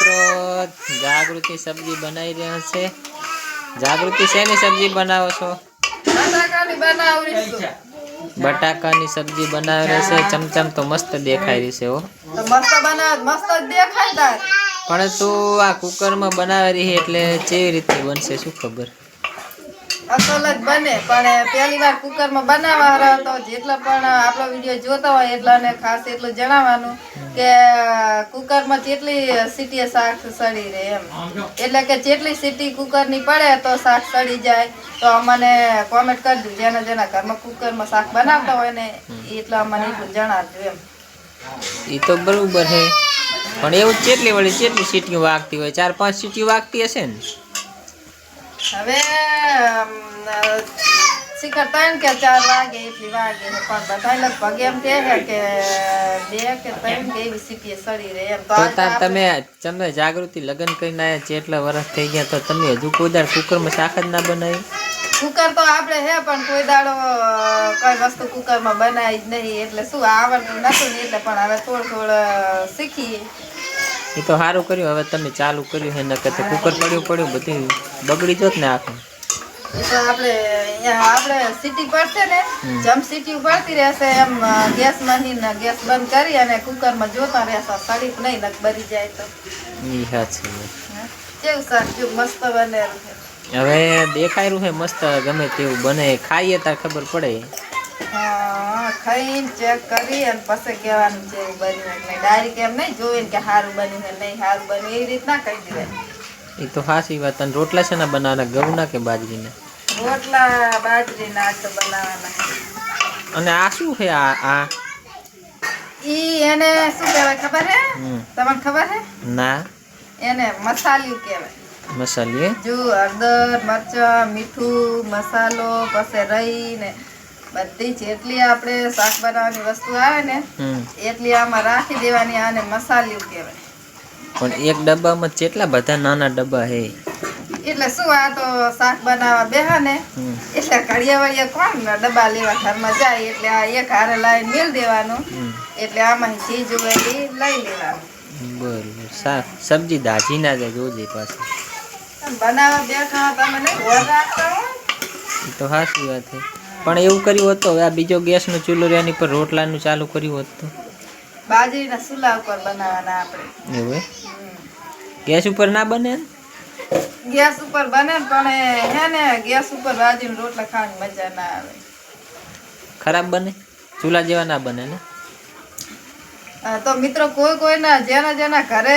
મિત્રો જાગૃતિ સબ્જી બનાવી રહ્યા છે. જાગૃતિ શેની સબ્જી બનાવો છો? બટાકાની સબ્જી બનાવી રહી છે. ચમચમ તો મસ્ત દેખાઈ રહી છે હો. પણ તું આ કુકરમાં બનાવી રહી એટલે કેવી રીતે બનશે શું ખબર? અસલ જ બને, પણ પહેલી વાર કુકરમાં બનાવવા તો જેટલા પણ આપણો વીડિયો જોતા હોય એટલાને ખાસ એટલું જણાવવાનું કે કુકરમાં જેટલી સીટીએ શાક સડી રહે એમ. એટલે કે જેટલી સીટી કુકરની પડે તો શાક સડી જાય. તો અમને કોમેન્ટ કરજો જેના જેના ઘરમાં કુકરમાં શાક બનાવતા હોય ને એટલા અમને એટલું જણાવજો એમ. એ તો બરોબર છે. પણ એવું ચેટલી વળી ચેટલી સીટીઓ વાગતી હોય, ચાર પાંચ સીટીઓ વાગતી હશે ને? હવે શિખર ત્રણ કે ચાર વાગે એટલી વાગે. પણ બધા લગભગ એમ કે કે બે કે ત્રણ કે એવી સીટીએ સડી રહે. એમ તો તમે તમે જાગૃતિ લગ્ન કરીને આવ્યા જેટલા વર્ષ થઈ ગયા તો તમે હજુ કોઈ દાડ કુકરમાં શાક જ ના બનાવી? કુકર તો આપણે હે પણ કોઈ દાડો કઈ કોઈ વસ્તુ કુકરમાં બનાવી જ નહીં. એટલે શું આવડતું નતું ને એટલે પણ હવે થોડું થોડું શીખીએ. એ તો સારું કર્યું. હવે તમે ચાલુ કર્યું છે નકર તો કુકર પડ્યું પડ્યું બધું બગડી જોત ને આખું. આપણે આપણે સીટી પડશે ને જમ સીટી પડતી રહેશે એમ ગેસ ગેસ બંધ કરી અને કુકરમાં જોતા રહેશે. સડી નહીં બરી જાય તો. કેવું મસ્ત બનેલું છે. હવે દેખાયરું છે મસ્ત ગમે તેવું બને. ખાઈએ તાર ખબર પડે. હા ખાઈને ચેક કરી અને પછી કહેવાનું છે એવું બન્યું એટલે ડાયરેક્ટ એમ નહીં જોઈને કે સારું બન્યું છે નહીં સારું બન્યું એવી રીતના કહી દેવાય એ તો સાચી વાત. અને રોટલા છે ને બનાવવાના? ઘઉંના કે બાજરીના? રોટલા બાજરીના તો બનાવવાના. અને આ શું છે આ આ? ઈ એને શું કહેવાય ખબર હે. તમને ખબર હે? ના. એને મસાલિયું કહેવાય. મસાલી જો હળદર મરચાં મીઠું મસાલો પછી રહી ને બધી જેટલી આપણે શાક બનાવવાની વસ્તુ આવે ને એટલી આમાં રાખી દેવાની આને મસાલિયું કહેવાય. પણ એક ડબ્બામાં કેટલા બધા નાના ડબ્બા હે? એટલે શું આ તો શાક બનાવવા બેહા ને એટલે ઘડિયા વળિયા કોણ ડબ્બા લેવા ઘરમાં જાય એટલે આ એક હારે લાવીને મેળ દેવાનું એટલે આમાં જે જોવે એ લઈ લેવાનું. બરોબર શાક સબ્જી દાજી ના જાય જોજે પાછી. બનાવવા બેઠા તમે નહીં રાખતા તો સાચી વાત છે પણ એવું કર્યું હોત આ બીજો ગેસનો ચૂલો રહ્યો એની પર રોટલાનું ચાલુ કર્યું હતું તો. બાજરીના સુલા ઉપર બનાવવાના આપણે. એવું ગેસ ઉપર ના બને ને? ગેસ ઉપર બને પણ હે ને ગેસ ઉપર બાજરીના રોટલા ખાવાની મજા ના આવે. ખરાબ બને? ચૂલા જેવા ના બને ને? તો મિત્રો કોઈ કોઈના જેના જેના ઘરે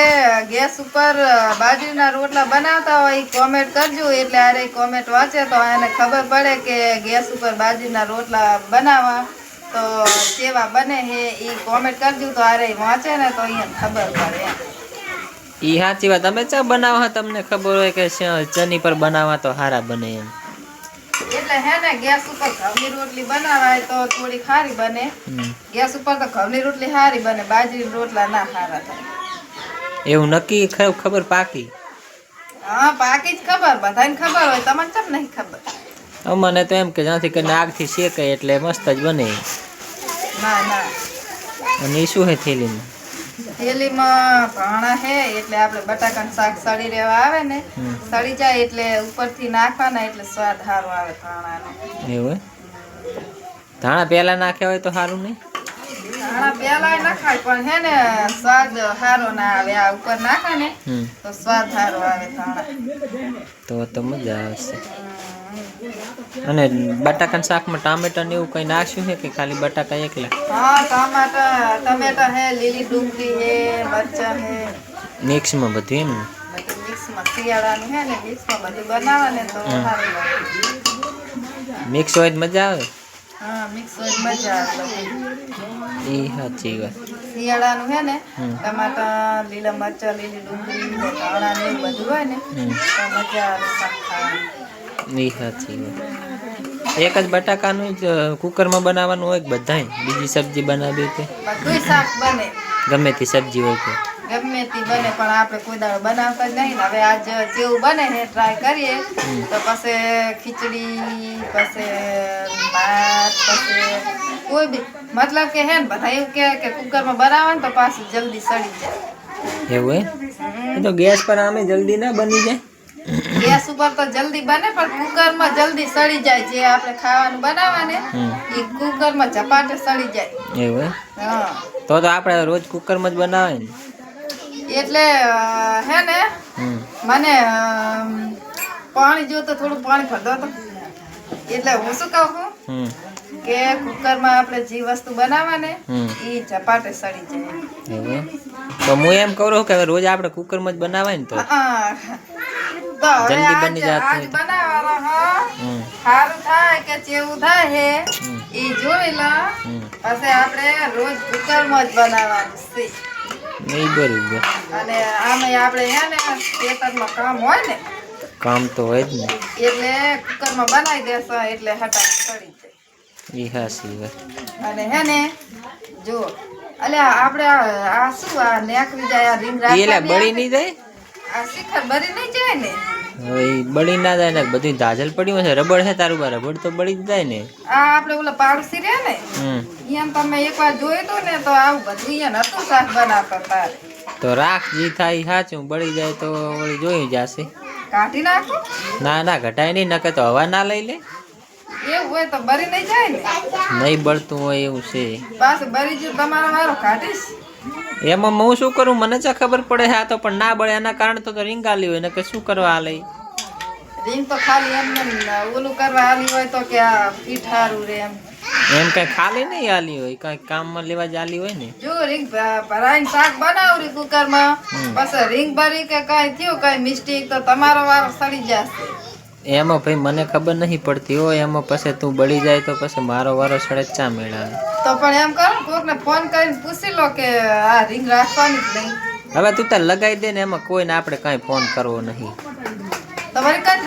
ગેસ ઉપર બાજરીના રોટલા બનાવતા હોય એ કોમેન્ટ કરજો. એટલે આરે કોમેન્ટ વાંચે તો એને ખબર પડે કે ગેસ ઉપર બાજરીના રોટલા બનાવવા. તો કેવા બને હે એ કોમેન્ટ કરજો તો આરે વાંચે ને તો અહીંયા ખબર પડે એ સાચી વાત. તમે ચા બનાવો તમને ખબર હોય કે ચની પર બનાવવા તો સારા બને એમ. એટલે હે ને ગેસ ઉપર ઘઉંની રોટલી બનાવાય તો થોડી ખારી બને. ગેસ ઉપર તો ઘઉંની રોટલી સારી બને બાજરી રોટલા ના સારા થાય. એવું નક્કી ખબર પાકી? હા પાકી જ ખબર બધાને ખબર હોય તમને કેમ નહીં ખબર? અમને તો એમ કે જ્યાંથી કરીને આગથી શેકાય એટલે મસ્ત જ બને. ના ના. અને શું છે થેલીમાં? થેલીમાં ભાણા હે એટલે આપણે બટાકાનું શાક સડી રહેવા આવે ને સડી જાય એટલે ઉપરથી નાખવાના એટલે સ્વાદ સારો આવે ભાણાનો એવું? ધાણા પહેલા નાખ્યા હોય તો સારું નહીં? ધાણા પહેલાય નખાય પણ હે ને સ્વાદ સારો ના આવે. આ ઉપર નાખે ને તો સ્વાદ સારો આવે ધાણા. તો તો મજા આવશે. અને બટાકાના શાકમાં ટામેટા ને એવું કંઈ નાખ્યું છે કે ખાલી બટાકા એકલા? હા ટમાટા ટમેટા હે લીલી ડુંગળી હે મરચા હે. મિક્સમાં બધું એમ? ને મિક્સમાં શિયાળાનું હે ને મિક્સમાં બધું બનાવે તો સારું મિક્સ હોય તો મજા આવે? હા મિક્સ હોય મજા આવે એ સાચી વાત. શિયાળાનું હે ને ટમાટા લીલા મરચાં લીલી ડુંગળી ધાણા ને બધું હોય ને તો મજા આવે શાક ખાવાની. એ સાચી વાત. એક જ બટાકાનું જ કુકરમાં બનાવવાનું હોય બધાય? બીજી સબ્જી બનાવી તે શાક બને. ગમે તે સબ્જી હોય તો ગમે તે બને પણ આપણે કોઈ દાડો બનાવતા જ નહીં હવે આજ જેવું બને ને ટ્રાય કરીએ. તો પછી ખીચડી પછી ભાત પછી કોઈ બી. મતલબ કે હે ને બધા એવું કહે કે કુકરમાં બનાવે ને તો પાછું જલ્દી સડી જાય. એવું એમ? તો ગેસ પર આમે જલ્દી ના બની જાય? ગેસ ઉપર તો જલ્દી બને પણ કુકરમાં જલ્દી સડી જાય જે આપણે ખાવાનું બનાવવાને એ કુકરમાં ઝપાટે સડી જાય. એવું હા. તો તો આપણે રોજ કુકરમાં જ બનાવે ને. એટલે હે ને મને પાણી જોતો થોડું પાણી ભરતો તો એટલે હું શું કહું છું? કે કુકરમાં આપણે જે વસ્તુ બનાવવાને એ ઝપાટે સડી જાય. તો હું એમ કહું કે રોજ આપણે કુકરમાં જ બનાવાય ને તો. જલ્દી બની જાત સારું થાય કે ચેવું થાય હે. એ જોઈ લો. પછી આપણે રોજ કુકરમાં જ બનાવવાનું છે. નહીં બરોબર. અને આમે આપણે હે ને ખેતરમાં કામ હોય ને કામ તો હોય જ ને. એટલે કુકરમાં બનાવી દેશો એટલે હટાવી પડી જાય. અને હે ને જો અલ્યા આપણે આ શું આ નેક વિજાયા એ એટલે બળી નહીં જાય? હવે બળી ના જાય ને બધી ધાજલ પડ્યું છે રબડ છે તારું બા રબડ તો બળી જ જાય ને. આ આપણે ઓલા પાડોશી રે ને એમ તમે એકવાર જોયું હતું ને તો આવું બધું એને હતું શાક બનાવતા તારે. તો રાખ જી થાય સાચું. બળી જાય તો વળી જોઈ જશે. કાઢી નાખો? ના ના ઘટાય નહીં નકે તો હવા ના લઈ લે. એવું હોય તો બરી નહીં જાય ને? નહીં બળતું હોય એવું છે. પાછું બરી ગયું તમારો વારો કાઢીશ. એમાં હું શું કરું? મને જ ખબર પડે હા તો પણ ના બળે એના કારણે તો રિંગ આલી હોય ને કે શું કરવા આલે? રીંગ તો ખાલી એમ ઓલું કરવા આલી હોય તો કે આ પીઠ રે એમ. એમ કઈ ખાલી નહીં આલી હોય? કઈ કામમાં લેવા જ આલી હોય ને? જો રીંગ ભરાઈને શાક બનાવરી કુકરમાં. હમ. પછી રીંગ ભરી કે કઈ થયું કઈ મિસ્ટેક તો તમારો વારો સડી જશે. એમાં ભાઈ મને ખબર નહીં પડતી હોય એમાં પછી તું બળી જાય તો પછી મારો વારો સડે ચા મેળાવે. તો પણ એમ કરો કોકને ફોન કરીને પૂછી લો કે આ રીંગ રાખવાની જ નહીં. હવે તું તાર લગાવી દે ને એમાં કોઈને આપણે કાંઈ ફોન કરવો નહીં. તમારે કઈ